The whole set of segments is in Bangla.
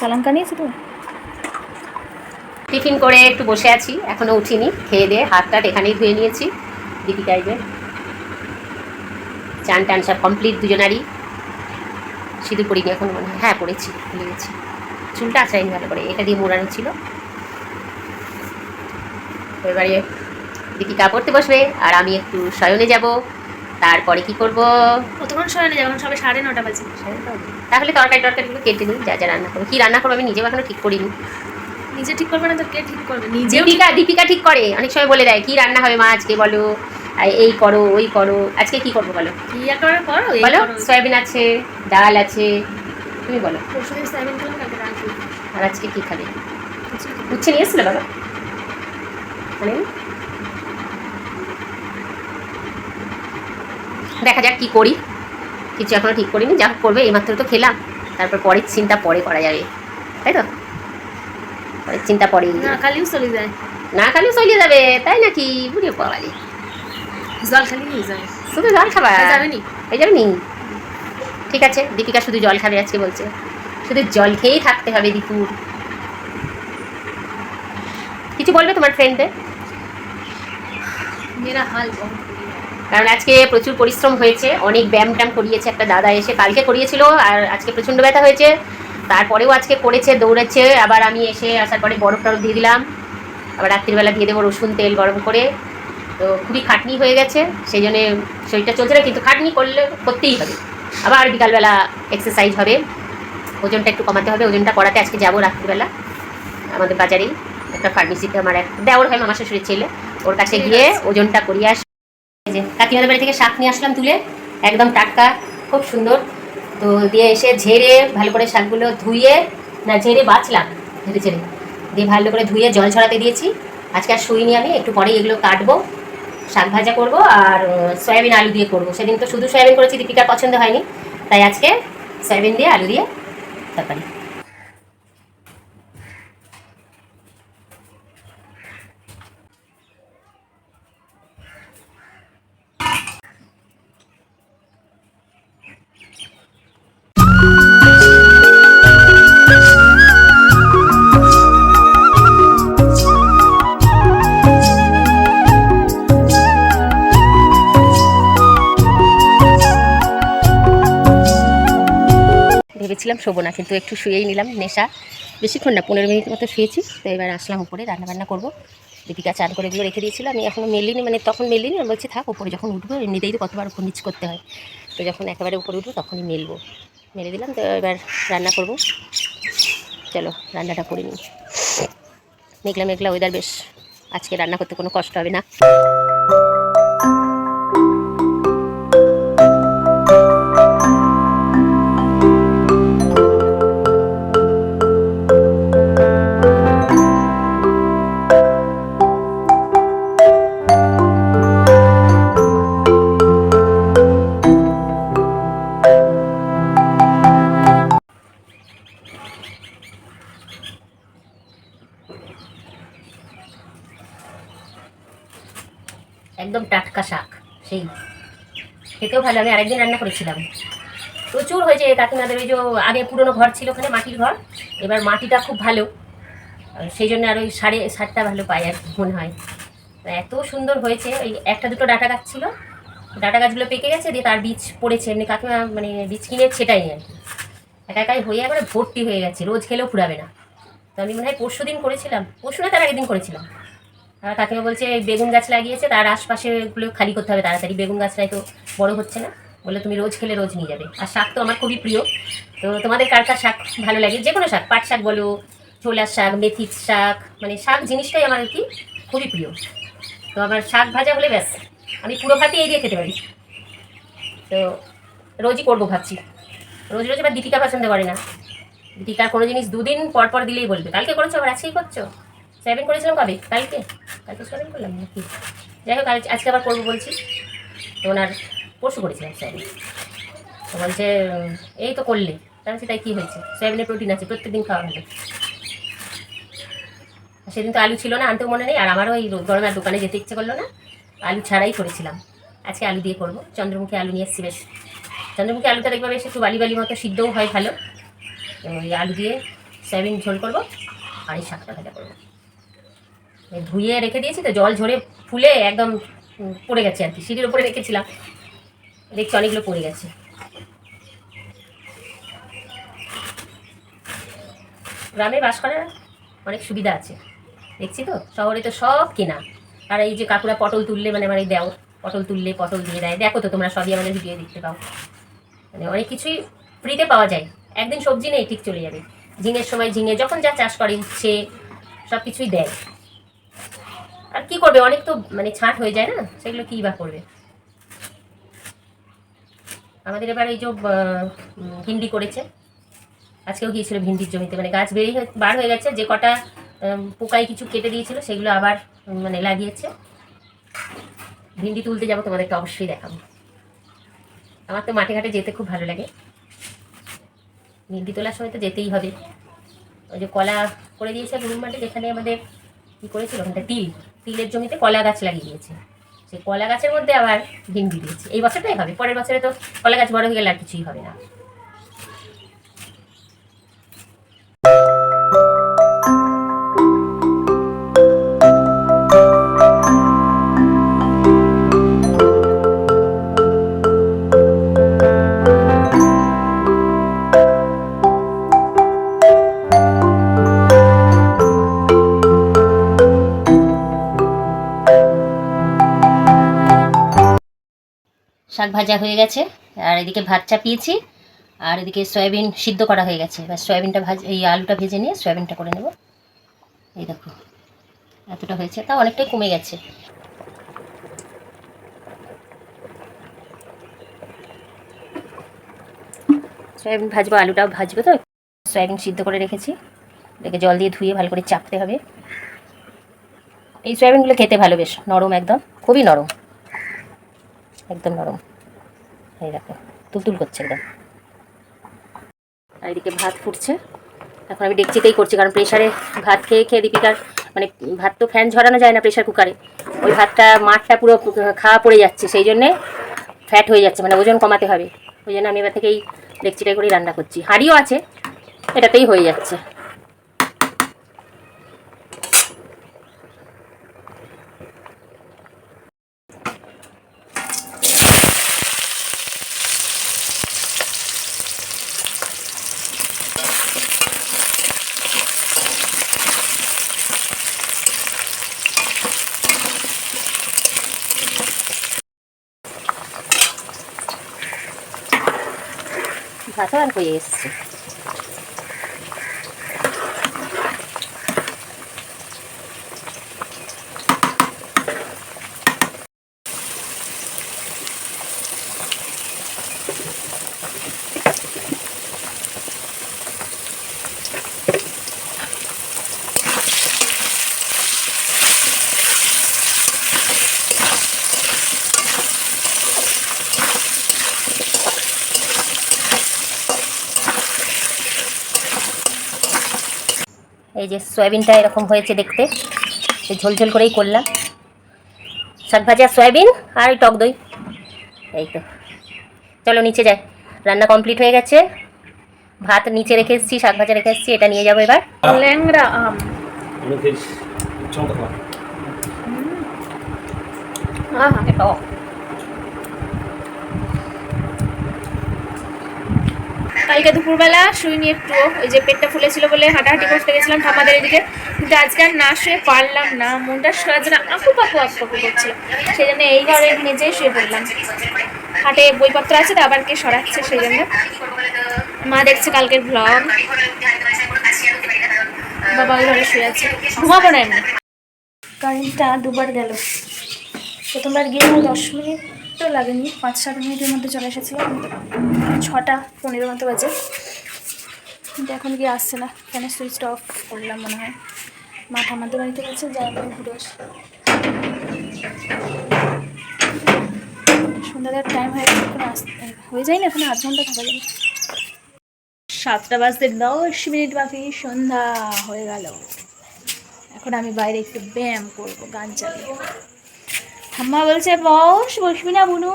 চালানকা নিয়েছো তুমি টিফিন করে একটু বসে আছি, এখনও উঠিনি, খেয়ে দিয়ে হাত টাট এখানেই ধুয়ে নিয়েছি। এই যে চান টান সব কমপ্লিট দুজনারই। সিঁদুর পরিনি এখন মনে হয়। হ্যাঁ পড়েছি, ভুলে গেছি। চুলটা আছড়াইনি ভালো করে, এটা দিয়ে মোড়ানো ছিল। এবারে দীপিকা পড়তে বসবে, আর আমি একটু শয়নে যাব। তারপরে কি করব? কতক্ষণ সময় নেই যখন সবে সাড়ে নটা বাজে। তাহলে তরকারি টরকারিগুলো কেটে নিই যা যা রান্না করব। কি রান্না করব আমি নিজেও এখনও ঠিক করিনি। নিজে ঠিক করবে না তো কে ঠিক করবে? নিজেও দীপিকা দীপিকা ঠিক করে অনেক সময় বলে দেয় কি রান্না হবে মা আজকে বলো এই করো ওই করো আজকে কি করব বলো? কি আর করার করো বলো সয়াবিন আছে ডাল আছে তুমি বলো। পরশুদিন সেভেন খেলাম কালকে রাখি আর আজকে কি খাবে? উচ্ছে নিয়ে এসেছিল বাবা? মানে দেখা যাক কি করি। কিছু এখনও ঠিক করিনি যা করবে এইমাত্র তো খেলাম। তারপর পরের চিন্তা পরে করা যাবে। তাই তো? পরের চিন্তা পরে না খালিও চলে যায়। না খালি চলে যাবে তাই নাকি? বুড়িয়ে পড়ালি জল খালি নিয়ে যায় শুধু জল খাবা যাবে নি। হয়ে যাবে নি? ঠিক আছে দীপিকা শুধু জল খাবে আজকে বলছে। শুধু জল খেয়েই থাকতে হবে দীপুর কিছু বলবে তোমার ফ্রেন্ডে মেরা হাল। কারণ আজকে প্রচুর পরিশ্রম হয়েছে অনেক ব্যায়াম ট্যাম করিয়েছে একটা দাদা এসে কালকে করিয়েছিল আর আজকে প্রচণ্ড ব্যথা হয়েছে। তারপরেও আজকে করেছে দৌড়েছে আবার আমি এসে আসার পরে বরফ টরফ দিয়ে দিলাম। আবার রাত্রিবেলা দিয়ে দেবো রসুন তেল গরম করে। তো খুবই খাটনি হয়ে গেছে সেই জন্যে শরীরটা চলছে না কিন্তু খাটনি করলে করতেই হবে। আবার বিকালবেলা এক্সারসাইজ হবে ওজনটা একটু কমাতে হবে ওজনটা করাতে আজকে যাব রাত্রিবেলা। আমাদের বাজারেই একটা ফার্মেসিতে আমার এক দেওয়ার হয় মামা শ্বশুরের ছেলে ওর কাছে গিয়ে ওজনটা করিয়ে আস কাকিমাদের বাড়ি থেকে শাক নিয়ে আসলাম তুলে, একদম টাটকা, খুব সুন্দর। তো দিয়ে এসে ঝেড়ে, ভালো করে শাকগুলো ধুয়ে, না, ঝেড়ে বাঁচলাম, ঝেড়ে ঝেড়ে। দিয়ে ভালো করে ধুয়ে জল ছড়াতে দিয়েছি। আজকে আর শুইনি আমি, একটু পরে এগুলো কাটবো, শাক ভাজা করব আর সয়াবিন আলু দিয়ে করব। সেদিন তো শুধু সয়াবিন করেছি, দীপিকার পছন্দ হয়নি। তাই আজকে সয়াবিন দিয়ে আলু দিয়ে তরকারি। ভেবেছিলাম শোবো না, কিন্তু একটু শুয়েই নিলাম নেশা। বেশিক্ষণ না, পনেরো মিনিট মতো শুয়েছি, তো এবার আসলাম উপরে, রান্নাবান্না করব। দীপিকা চান করে এগুলো রেখে দিয়েছিল, আমি এখনও মেলিনি মানে তখন মেলিনি, আমি বলছি থাক, উপরে যখন উঠবো, এমনিতেই তো কতবার উপর নিচ করতে হয়। তো যখন একেবারে উপরে উঠবো, তখনই মেলবো। মেলে দিলাম, তো এবার রান্না করব। চলো, রান্নাটা করে নিই। মেঘলা মেঘলা ওয়েদার বেশ। আজকে রান্না করতে কোনো কষ্ট হবে না। সেই, খেতেও ভালো আমি আরেকদিন রান্না করেছিলাম। প্রচুর হয়েছে কাকিমাদের ওই যে আগে পুরনো ঘর ছিল ওখানে, মাটির ঘর। এবার মাটিটা খুব ভালো। সেই জন্য আর ওই সাড়ে সারটা ভালো পাই আর মনে হয়। এত সুন্দর হয়েছে, ওই একটা দুটো ডাটা গাছ ছিল। ডাটা গাছগুলো পেকে গেছে, দিয়ে তার বীজ পড়েছে। এমনি কাকিমা মানে বীজ কিনে সেটাই আর কি। একা একাই হয়ে একবারে ভর্তি হয়ে গেছে, রোজ খেলেও ফুরাবে না। তো আমি মনে হয় পরশু দিন করেছিলাম। পরশু না, তার আগের দিন করেছিলাম। কাকিমা বলছে বেগুন গাছ লাগিয়েছে, তার আশপাশে গুলো খালি করতে হবে তাড়াতাড়ি। বেগুন গাছটাই তো বড় হচ্ছে না। বলে, তুমি রোজ খেলে রোজ নিয়ে যাবে। আর শাক তো আমার খুবই প্রিয়। তো তোমাদের কার কার শাক ভালো লাগে? যে কোনো শাক, পাট শাক বলো, ছোলার শাক, মেথির শাক মানে শাক জিনিসটাই আমার কি খুবই প্রিয়। তো আমার শাক ভাজা হলে ব্যাস, আমি পুরো ভাতই এই দিয়ে খেতে পারি। তো রোজই করব ভাবছি। রোজ রোজ আবার দীপিকা পছন্দ করে না। দীপিকার কোনো জিনিস দুদিন পর পর দিলেই বলবে। কালকে করেছ, আবার আজকেই করছ? সয়াবিন করেছিলাম কবে? কালকে? কালকে সয়াবিন করলাম নাকি? যাই হোক, আজ- আজকে আবার করব বলছি। তো ওনার পরশু করেছিলাম সয়াবিন তো বলছে এই তো করলে। তাহলে সেটাই কী হয়েছে? সয়াবিনের প্রোটিন আছে, প্রত্যেকদিন খাওয়া হবে। সেদিন তো আলু ছিল না, আনতেও মনে নেই। আর আমারও এই রো- গরমে আর দোকানে যেতে ইচ্ছে করল না। আলু ছাড়াই করেছিলাম। আজকে আলু দিয়ে করব। চন্দ্রমুখী আলু নিয়ে এসেছি বেশ। চন্দ্রমুখী আলুটা দেখবে বেশ একটু বালি বালি মতো সিদ্ধও হয় ভালো। ওই আলু দিয়ে সয়াবিন ঝোল করব। আর এই শাকটা ভাজা করব। ধুয়ে রেখে দিয়েছি তো, জল ঝরে ফুলে একদম পড়ে গেছে আর কি, সিঁড়ির উপরে রেখেছিলাম। দেখছি অনেকগুলো পড়ে গেছে। গ্রামে বাস করার অনেক সুবিধা আছে। দেখছি তো, শহরে তো সব কেনা। আর এই যে কাকুরা পটল তুললে মানে এই দেও, পটল তুললে পটল দিয়ে দেয়। দেখো তো তোমরা সবই আমাদের ভিডিও দেখতে পাও। মানে অনেক কিছুই ফ্রিতে পাওয়া যায়। একদিন সবজি নেই, ঠিক চলে যাবে। ঝিঙের সময় ঝিঙে যখন যা চাষ করে, উচ্ছে সব কিছুই দেয়। আর কি করবে? অনেক তো মানে ছাঁট হয়ে যায় না? সেগুলো কী বা করবে? আমাদের এবার এই যে ভিন্ডি করেছে। আজকেও গিয়েছিল ভিন্ডির জমিতে। মানে গাছ বেরিয়ে বার হয়ে গেছে। যে কটা পোকায় কিছু কেটে দিয়েছিল, সেগুলো আবার মানে লাগিয়েছে। ভিন্ডি তুলতে যাব, তোমাদেরকে অবশ্যই দেখাবো। আমার তো মাঠে ঘাটে যেতে খুব ভালো লাগে। ভিন্ডি তোলার সময় তো যেতেই হবে। ওই যে কলা করে দিয়েছে রুম মাঠে, যেখানে আমাদের কী করেছিল? ওখানটা তিল। তিলের জমিতে কলা গাছ লাগিয়ে দিয়েছে। সেই কলা গাছের মধ্যে আবার ভিন্ডি দিয়েছে। এই বছরটাই হবে, পরের বছরে তো কলা গাছ বড় হয়ে গেলে আর কিছুই হবে না। শাক ভাজা হয়ে গেছে, আর এদিকে ভাত চাপিয়েছি, আর এদিকে সয়াবিন সিদ্ধ করা হয়ে গেছে। এবার সয়াবিনটা ভাজ, এই আলুটা ভেজে নিয়ে সয়াবিনটা করে নেব। এই দেখো, এতটা হয়েছে, তাও অনেকটাই কমে গেছে। সয়াবিন ভাজবো, আলুটাও ভাজবো তো, সয়াবিন সিদ্ধ করে রেখেছি। এটাকে জল দিয়ে ধুয়ে ভালো করে চাপতে হবে। এই সয়াবিনগুলো খেতে ভালো বেশ, নরম একদম, খুবই নরম, একদম নরম। এই দেখো, তুলতুল করছে একদম। আর এদিকে ভাত ফুটছে। এখন আমি ডেকচিতেই করছি, কারণ প্রেশারে ভাত খেয়ে খেয়ে দীপিকার মানে ভাত তো ফ্যান ঝরানো যায় না প্রেশার কুকারে ওই ভাতটা, মাঠটা পুরো খাওয়া পড়ে যাচ্ছে, সেই জন্যে ফ্যাট হয়ে যাচ্ছে মানে ওজন কমাতে হবে। ওই জন্য আমি এবার থেকেই ডেকচিটাই করেই রান্না করছি। হাঁড়িও আছে, এটাতেই হয়ে যাচ্ছে। আর হয়ে এসছে এই যে সয়াবিনটা এরকম হয়েছে দেখতে। এই ঝোলঝোল করেই করলাম। শাক ভাজা সয়াবিন আর ওই টক দই। এই তো। চলো নিচে যাই। রান্না কমপ্লিট হয়ে গেছে। ভাত নিচে রেখে এসেছি শাক ভাজা রেখে এসেছি এটা নিয়ে যাব এবার। ল্যাংড়া আম. আহা কালকে দুপুরবেলা শুইনি একটু ওই যে পেটটা ফুলেছিল বলে হাঁটাহাঁটি করতে গেছিলাম ঠামাদের এদিকে। কিন্তু আজকে আর না শুয়ে পারলাম না, মনটা সাজে না আকু পাকু আকু করছিল। সেই জন্য এই ঘরে মেঝেই শুয়ে পড়লাম। হাটে বইপত্র আছে তো, আবার কে সরাচ্ছে সেই জন্য মা দেখছে কালকের ব্লগ বাবা ওই ঘরে শুয়ে আছে। ঘুমাবো না কারেন্টটা দুবার গেল। প্রথমবার গিয়ে দশ মিনিটও লাগেনি, পাঁচ সাত মিনিটের মধ্যে চলে এসেছিল। ছটা পনেরো মতো বাজে। কিন্তু এখন গিয়ে আসছে না। কেন সুইচটা অফ করলাম মনে হয়। মা ঠামাদের বাড়িতে গেছে, যাই আমি ঘুরে আসি। সন্ধ্যার টাইম হয়ে গেছে, এখন হয়ে যায় না এখন আধ ঘণ্টা থাকা যাবে। সাতটা বাজতে দশ মিনিট বাকি, সন্ধ্যা হয়ে গেল। এখন আমি বাইরে একটু ব্যায়াম করব, গান চালিয়ে। ঠাম্মা বলছে বস বসবি না বুনু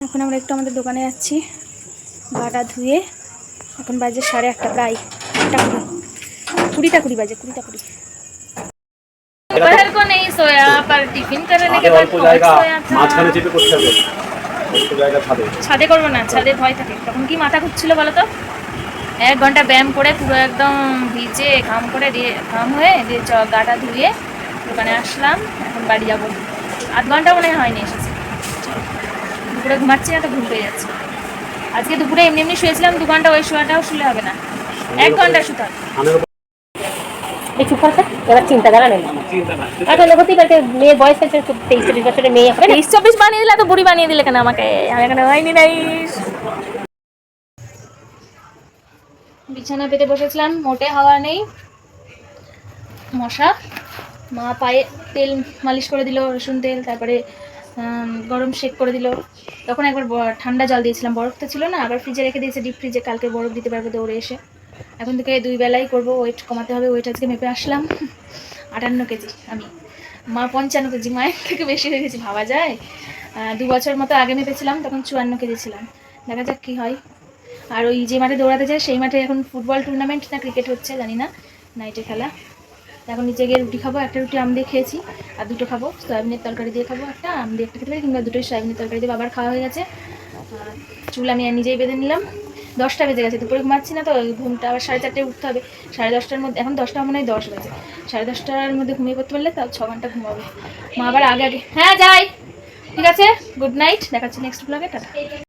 এখন আমরা একটু আমাদের দোকানে যাচ্ছি গাটা ধুয়ে এখন বাজে সাড়ে আটটা প্রায় নটা কুড়ি কুড়িটা কুড়ি বাজে कुड़ीटा कुड़ी दोपहर को नहीं सोया पर टिफिन करने আগে के बाद অল্প बहुत জায়গা सोया था মাঝখানে চেপে করতে হবে অল্প জায়গা ছাদে ছাদে করবো না ছাদে ভয় থাকে তখন কি মাথা ঘুরছিল বলো তো এক ঘন্টা ব্যায়াম করে পুরো একদম ভিজে ঘাম করে দিয়ে ঘাম হয়ে দিয়ে চ গাটা ধুয়ে দোকানে আসলাম এখন বাড়ি যাবো আধ ঘণ্টা মনে হয় হয়নি এসেছে। দুপুরে ঘুমাচ্ছি না তো ঘুম পেয়ে যাচ্ছে। আজকে দুপুরে এমনি এমনি শুয়েছিলাম দু ঘণ্টা ওই শোয়াটাও শুলে হবে না। এক ঘণ্টা শুতে হবে। করতে এবার চিন্তা করা নেই। চিন্তা না এখন হতেই পারে মেয়ের বয়স হয়েছে খুব তেইশ চব্বিশ বছরের মেয়ে হবে তেইশ চব্বিশ বানিয়ে দিলে তো বুড়ি বানিয়ে দিলে কেন আমাকে? আমি এখানে হয়নি নাই। বিছানা পেতে বসেছিলাম মোটে হাওয়া নেই। মশা। মা পায়ে তেল মালিশ করে দিল, রসুন তেল, তারপরে গরম শেক করে দিল। তখন একবার ঠান্ডা জল দিয়েছিলাম। বরফ তো ছিল না, আবার ফ্রিজে রেখে দিয়েছে ডিপ ফ্রিজে কালকে বরফ দিতে পারব দৌড়ে এসে। এখন থেকে দুই বেলাই করব ওয়েট কমাতে হবে ওয়েট আজকে মেপে আসলাম। আটান্ন কেজি আমি। মা পঞ্চান্ন কেজি, মায়ের থেকে বেশি হয়ে গেছি, ভাবা যায়? দু বছর মতো আগে মেপেছিলাম, তখন চুয়ান্ন কেজি ছিলাম। দেখা যাক কী হয়। আর ওই যে মাঠে দৌড়াতে যায়, সেই মাঠে এখন ফুটবল টুর্নামেন্ট না ক্রিকেট হচ্ছে, জানি না। নাইটে খেলা। এখন নিচে গিয়ে রুটি খাব, একটা রুটি আম দিয়ে খেয়েছি, আর দুটো খাব। সয়াবিনের তরকারি দিয়ে খাব, একটা আম দিয়ে একটা খেতে পারি, কিংবা দুটোই সয়াবিনের তরকারি দিয়ে বাবার খাওয়া হয়ে গেছে। চুল আমি নিজেই বেঁধে নিলাম। দশটা বেজে গেছে, দুপুরে ঘুমাচ্ছি না তো ঘুমটা আবার সাড়ে চারটে উঠতে হবে। সাড়ে দশটার মধ্যে, এখন দশটা মনে হয় দশ বাজে। সাড়ে দশটার মধ্যে ঘুমিয়ে পড়তে পারলে তাও ছ ঘণ্টা ঘুমাবে। মা আবার আগে আগে। হ্যাঁ যাই। ঠিক আছে গুড নাইট দেখাচ্ছি নেক্সট ব্লগে টাটা।